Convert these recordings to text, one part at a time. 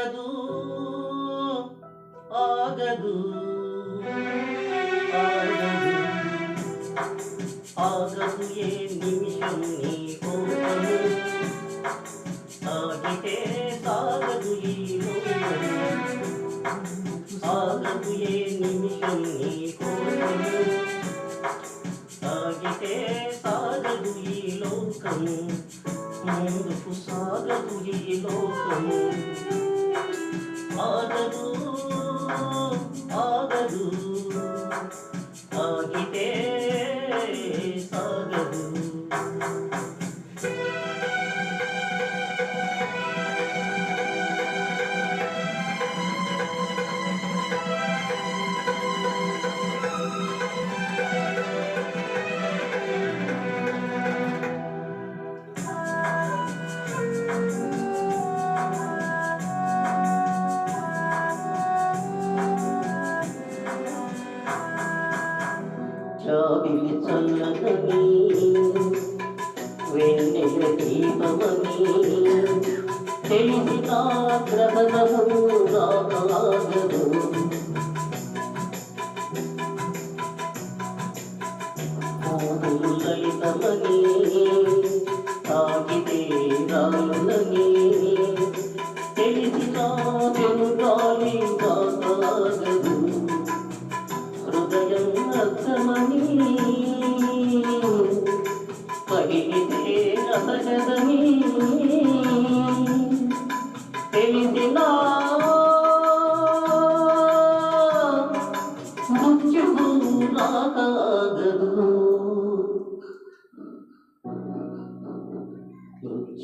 ఆగదు ఆగదు ఆగదు ఆగదు ఏ నిమిషం నీ కోపము ఆగితే సాగదు ఈ లోకము ఆగదు ఏ నిమిషం నీ కోపము ఆగితే సాగదు ఈ లోకము ముందుకు సాగదు ఈ లోకము ఆగదు ఆగదు దీపమని తెలిసిన రాగదు కోదులు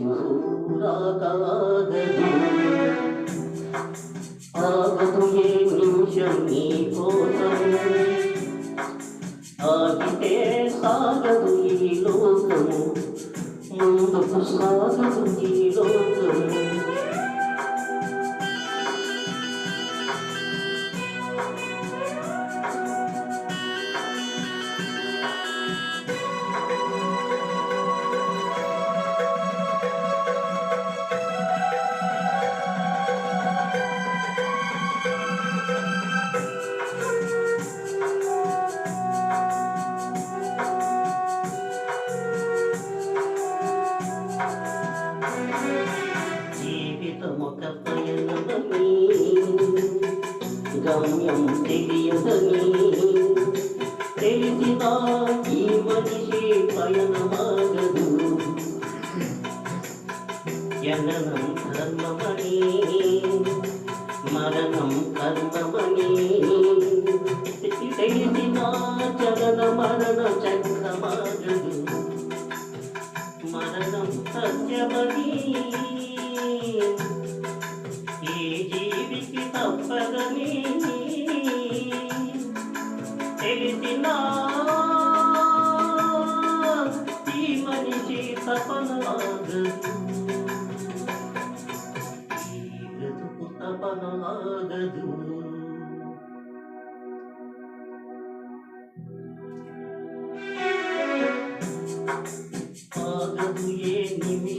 మృత్యువు ఆగదు ఏ నిమిషం నీ కోసం ఆగితే సాగదు ఈ లోకము ముందుకు సాగదు ఈ లోకము గమ్యం తెలియదని తెలిసిన ఈ మనిషి పయనమాగదు జననం ధర్మమని మరణం కర్మమని తెలిసిన చలన మరణ చక్రమాగదు మరణం సత్యమని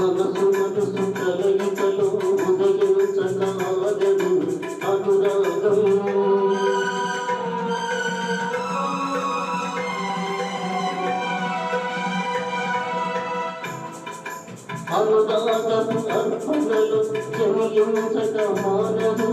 అనురాగం అనురాగ త్యాగం అర్పణలు జనించక మానవు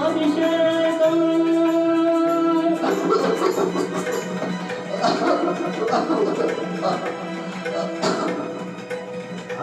啊我的红包